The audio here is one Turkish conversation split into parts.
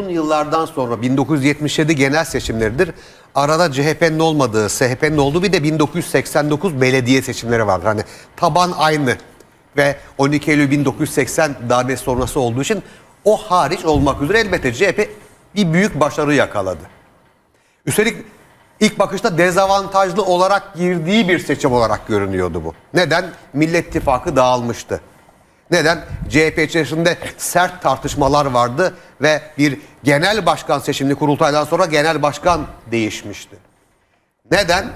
Uzun yıllardan sonra 1977 genel seçimleridir. Arada CHP'nin olmadığı, SHP'nin olduğu bir de 1989 belediye seçimleri vardır. Hani taban aynı ve 12 Eylül 1980 darbe sonrası olduğu için o hariç olmak üzere elbette CHP bir büyük başarı yakaladı. Üstelik ilk bakışta dezavantajlı olarak girdiği bir seçim olarak görünüyordu bu. Neden? Millet İttifakı dağılmıştı. Neden? CHP içerisinde sert tartışmalar vardı ve bir genel başkan seçimli kurultaydan sonra genel başkan değişmişti. Neden?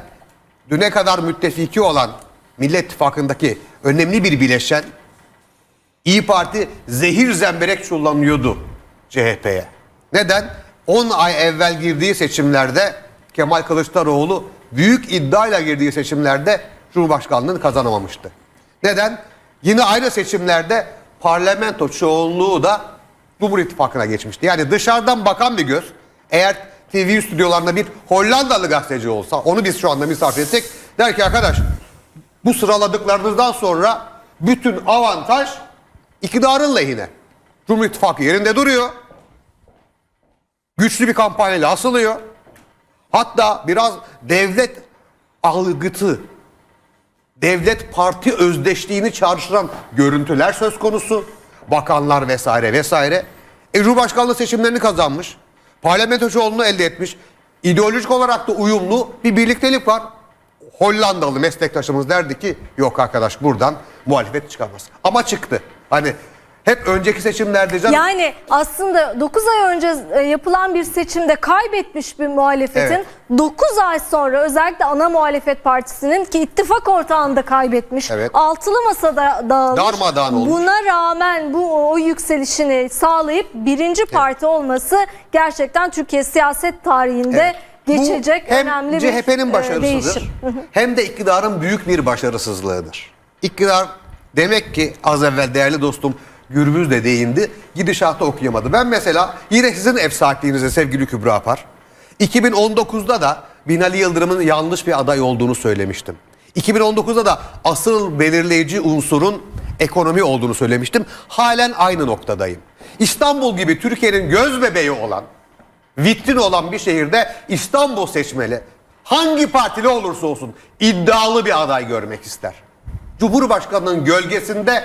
Düne kadar müttefiki olan Millet İttifakı'ndaki önemli bir bileşen İyi Parti zehir zemberek çullanıyordu CHP'ye. Neden? 10 ay evvel girdiği seçimlerde Kemal Kılıçdaroğlu büyük iddiayla girdiği seçimlerde Cumhurbaşkanlığını kazanamamıştı. Neden? Yine aynı seçimlerde parlamento çoğunluğu da Cumhur İttifakı'na geçmişti. Yani dışarıdan bakan bir göz eğer TV stüdyolarında bir Hollandalı gazeteci olsa onu biz şu anda misafir etsek der ki arkadaş bu sıraladıklarınızdan sonra bütün avantaj iktidarın lehine. Cumhur İttifakı yerinde duruyor. Güçlü bir kampanyayla asılıyor. Hatta biraz devlet algıtı, devlet parti özdeşliğini çağrıştıran görüntüler söz konusu. Bakanlar vesaire vesaire. E, Cumhurbaşkanlığı seçimlerini kazanmış. Parlamento çoğunluğunu elde etmiş. İdeolojik olarak da uyumlu bir birliktelik var. Hollandalı meslektaşımız derdi ki yok arkadaş buradan muhalefet çıkamaz. Ama çıktı. Hani hep önceki seçimlerde canım Yani aslında 9 ay önce e, yapılan bir seçimde kaybetmiş bir muhalefetin Evet. 9 ay sonra özellikle ana muhalefet partisinin ki ittifak ortağında kaybetmiş. Evet. Altılı masada dağılmış. Darmadağın olmuş. Buna rağmen bu o yükselişini sağlayıp birinci parti olması gerçekten Türkiye siyaset tarihinde Evet. geçecek Bu hem önemli bir CHP'nin e, başarısıdır hem de iktidarın büyük bir başarısızlığıdır. İktidar demek ki az evvel değerli dostum Gürbüz de değindi. Gidişatı okuyamadı. Ben mesela yine sizin ev sahipliğinizde sevgili Kübra Apar. 2019'da da Binali Yıldırım'ın yanlış bir aday olduğunu söylemiştim. 2019'da da asıl belirleyici unsurun ekonomi olduğunu söylemiştim. Halen aynı noktadayım. İstanbul gibi Türkiye'nin göz bebeği olan vitrin olan bir şehirde İstanbul seçmeli hangi partili olursa olsun iddialı bir aday görmek ister. Cumhurbaşkanının gölgesinde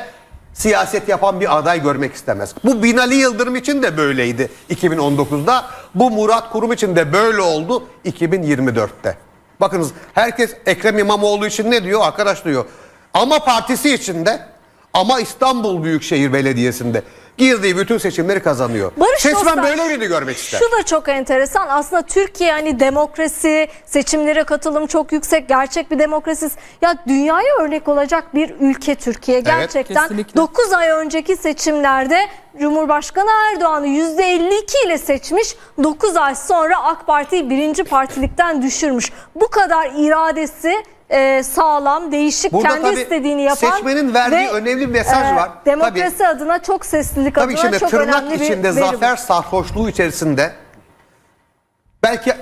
siyaset yapan bir aday görmek istemez. Bu Binali Yıldırım için de böyleydi 2019'da. Bu Murat Kurum için de böyle oldu 2024'te. Bakınız herkes Ekrem İmamoğlu için ne diyor? Arkadaş diyor. Ama partisi içinde ama İstanbul Büyükşehir Belediyesi'nde girdiği bütün seçimleri kazanıyor. Barış Seçmen Dostlar, böyle birini görmek ister. Şu da çok enteresan. Aslında Türkiye hani demokrasi, seçimlere katılım çok yüksek, gerçek bir demokrasi. Ya dünyaya örnek olacak bir ülke Türkiye. Gerçekten kesinlikle. 9 ay önceki seçimlerde Cumhurbaşkanı Erdoğan'ı %52 ile seçmiş. 9 ay sonra AK Parti'yi birinci partilikten düşürmüş. Bu kadar iradesi e, sağlam, değişik, Burada kendi tabii istediğini yapan seçmenin verdiği ve, önemli bir mesaj e, var. Demokrasi adına çok seslilik Tabii adına şimdi çok önemli bir içinde veri bu. zafer sarhoşluğu içerisinde belki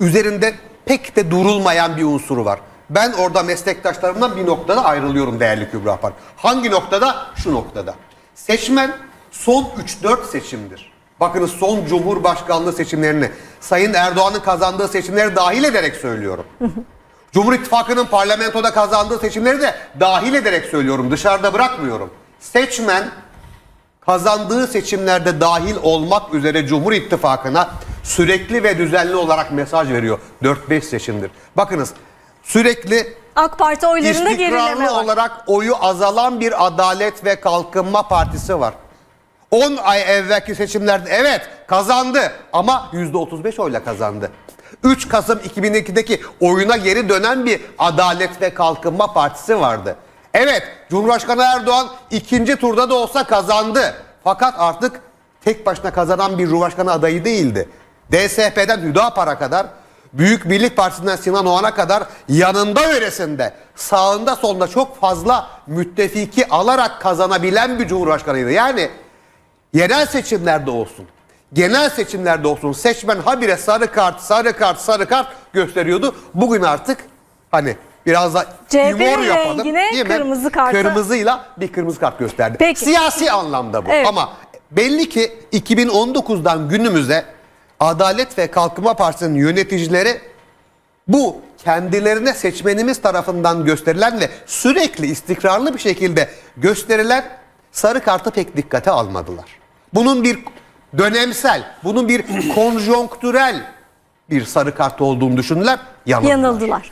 üzerinde pek de durulmayan bir unsuru var. Ben orada meslektaşlarımdan bir noktada ayrılıyorum değerli Kübra Apar. Hangi noktada? Şu noktada. Seçmen son 3-4 seçimdir. Bakınız son Cumhurbaşkanlığı seçimlerini Sayın Erdoğan'ın kazandığı seçimleri dahil ederek söylüyorum. Cumhur İttifakı'nın parlamentoda kazandığı seçimleri de dahil ederek söylüyorum. Dışarıda bırakmıyorum. Seçmen kazandığı seçimlerde dahil olmak üzere Cumhur İttifakı'na sürekli ve düzenli olarak mesaj veriyor. 4-5 seçimdir. Bakınız sürekli AK Parti oylarında gerileme istikrarlı var. olarak oyu azalan bir Adalet ve Kalkınma Partisi var. 10 ay evvelki seçimlerde evet kazandı ama %35 oyla kazandı. 3 Kasım 2002'deki oyuna geri dönen bir Adalet ve Kalkınma Partisi vardı. Evet Cumhurbaşkanı Erdoğan ikinci turda da olsa kazandı. Fakat artık tek başına kazanan bir Cumhurbaşkanı adayı değildi. DSP'den Hüdapar'a kadar Büyük Birlik Partisi'nden Sinan Oğan'a kadar yanında öresinde sağında solunda çok fazla müttefiki alarak kazanabilen bir cumhurbaşkanıydı. Yani yerel seçimlerde olsun, genel seçimlerde olsun seçmen habire sarı kart, sarı kart, sarı kart gösteriyordu. Bugün artık hani biraz da humor yapalım. rengine değil mi? kırmızı kartı- Kırmızıyla bir kırmızı kart gösterdi. Peki. Siyasi anlamda bu Evet. ama Belli ki 2019'dan günümüze Adalet ve Kalkınma Partisi'nin yöneticileri bu kendilerine seçmenimiz tarafından gösterilen ve sürekli istikrarlı bir şekilde gösterilen sarı kartı pek dikkate almadılar. Bunun bir dönemsel, bunun bir konjonktürel bir sarı kart olduğunu düşündüler. Yanıldılar. Yanıldılar.